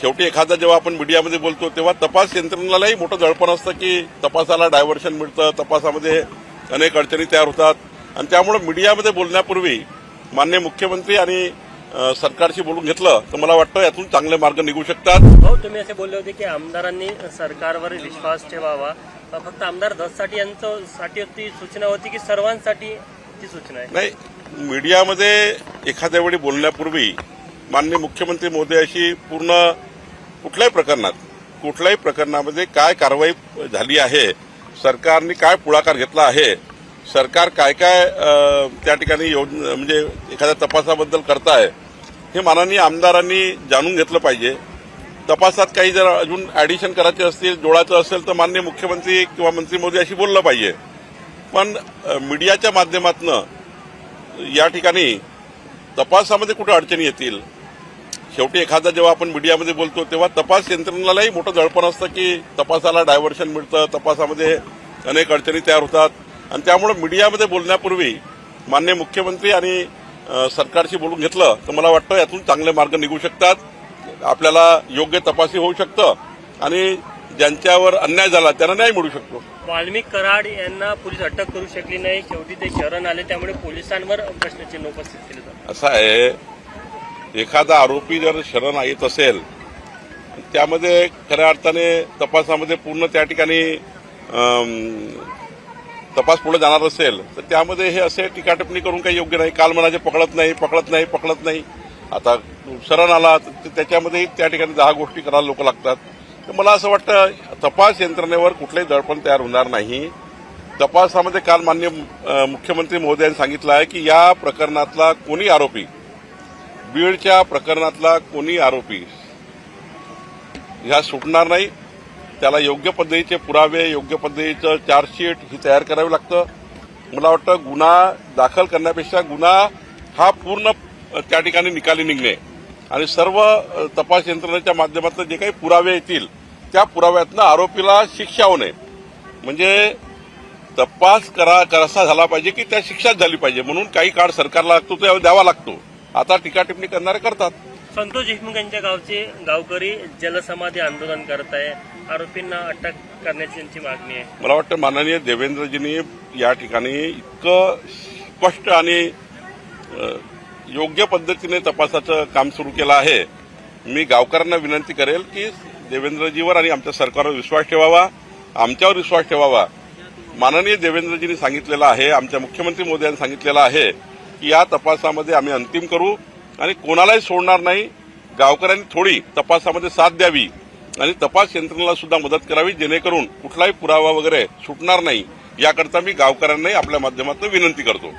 शेवटी एखादा जेव्हा आपण मीडियामध्ये बोलतो तेव्हा तपास यंत्रणेलाही मोठं दडपण असतं की तपासाला डायव्हर्शन मिळतं तपासामध्ये अनेक अडचणी तयार होतात. आणि त्यामुळे मीडियामध्ये बोलण्यापूर्वी मान्य मुख्यमंत्री आणि सरकारशी बोलून घेतलं तर मला वाटतं यातून चांगले मार्ग निघू शकतात. भाऊ तुम्ही असे बोलले होते की आमदारांनी सरकारवर विश्वास ठेवावा. फक्त आमदार दससाठी यांचं साठी ती सूचना होती की सर्वांसाठी ती सूचना आहे? नाही मीडियामध्ये एखाद्या वेळी बोलण्यापूर्वी माननीय मुख्यमंत्री महोदयाशी पूर्ण कुठल्याही प्रकरणात कुठल्याही प्रकरणामध्ये काय कारवाई झाली आहे सरकारने काय पुढाकार घेतला आहे सरकार काय काय त्या ठिकाणी योजना म्हणजे एखाद्या तपासाबद्दल करताय हे माननीय आमदारांनी जाणून घेतलं पाहिजे. तपासात काही जर अजून ऍडिशन करायचे असतील जोडायचं असेल तर माननीय मुख्यमंत्री किंवा मंत्री मोदी अशी बोललं पाहिजे. पण मीडियाच्या माध्यमातून या ठिकाणी तपासामध्ये कुठं अडचणी येतील शेवटी एखादा जेव्हा आपण मीडियामध्ये बोलतो तेव्हा तपास यंत्रणेलाही मोठं दडपण असतं की तपासाला डायव्हर्शन मिळतं तपासामध्ये अनेक अडचणी तयार होतात. आणि त्यामुळे मीडियामध्ये बोलण्यापूर्वी मान्य मुख्यमंत्री आणि सरकारशी बोलून घेतलं तर मला वाटतं यातून चांगले मार्ग निघू शकतात. आपल्याला योग्य तपासी होऊ शकतं आणि ज्यांच्यावर अन्याय झाला त्यांना न्याय मिळू शकतो. वाल्मिक कराड यांना पोलीस अटक करू शकली नाही. शेवटी ते शरण आले त्यामुळे पोलिसांवर प्रश्नचिन्ह उपस्थित केले असं आहे एखादा आरोपी जर शरण येत असेल त्यामध्ये खऱ्या अर्थाने तपासामध्ये पूर्ण त्या ठिकाणी तपास पुढे जाणार असेल तर त्यामध्ये हे असे टीकाटिपणी करून काही योग्य नाही. काल म्हणाचे पकडत नाही पकडत नाही पकडत नाही. आता शरण आला तर त्याच्यामध्ये त्या ठिकाणी दहा गोष्टी करायला लोक लागतात. तर मला असं वाटतं तपास यंत्रणेवर कुठलंही दडपण तयार होणार नाही. तपासामध्ये काल मान्य मुख्यमंत्री महोदयांनी सांगितलं आहे की या प्रकरणातला कोणी आरोपी बीडच्या प्रकरणातला कोणी आरोपी ह्या सुटणार नाही. त्याला योग्य पद्धतीचे पुरावे योग्य पद्धतीचं चार्जशीट ही तयार करावी लागतं. मला वाटतं गुन्हा दाखल करण्यापेक्षा गुन्हा हा पूर्ण त्या ठिकाणी निकाली निघणे. आणि सर्व तपास यंत्रणेच्या माध्यमातून जे काही पुरावे येतील त्या पुराव्यातनं आरोपीला शिक्षा होणे. म्हणजे तपास करा कसा झाला पाहिजे की त्या शिक्षाच झाली पाहिजे. म्हणून काही काळ सरकारला लागतो तो द्यावा लागतो. आता टीका टिप्पणी करणारे करतात. संतोष देशमुख यांच्या गावचे गावकरी जलसमाधी आंदोलन करत आहे. आरोपींना अटक करण्याची त्यांची मागणी आहे. मला वाटतं माननीय देवेंद्रजींनी या ठिकाणी इतकं स्पष्ट आणि योग्य पद्धतीने तपासाचं काम सुरू केलं आहे. मी गावकऱ्यांना विनंती करेल की देवेंद्रजीवर आणि आमच्या सरकारवर विश्वास ठेवावा. आमच्यावर विश्वास ठेवावा. माननीय देवेंद्रजींनी सांगितलेलं आहे आमच्या मुख्यमंत्री मोदयांनी सांगितलेलं आहे की या तपासामध्ये आम्ही अंतिम करू आणि कोणालाही सोडणार नाही. गावकऱ्यांनी थोडी तपासामध्ये साथ द्यावी आणि तपास यंत्रणेला सुद्धा मदत करावी जेणेकरून कुठलाही पुरावा वगैरे सुटणार नाही. याकरता मी गावकऱ्यांनाही आपल्या माध्यमातून विनंती करतो.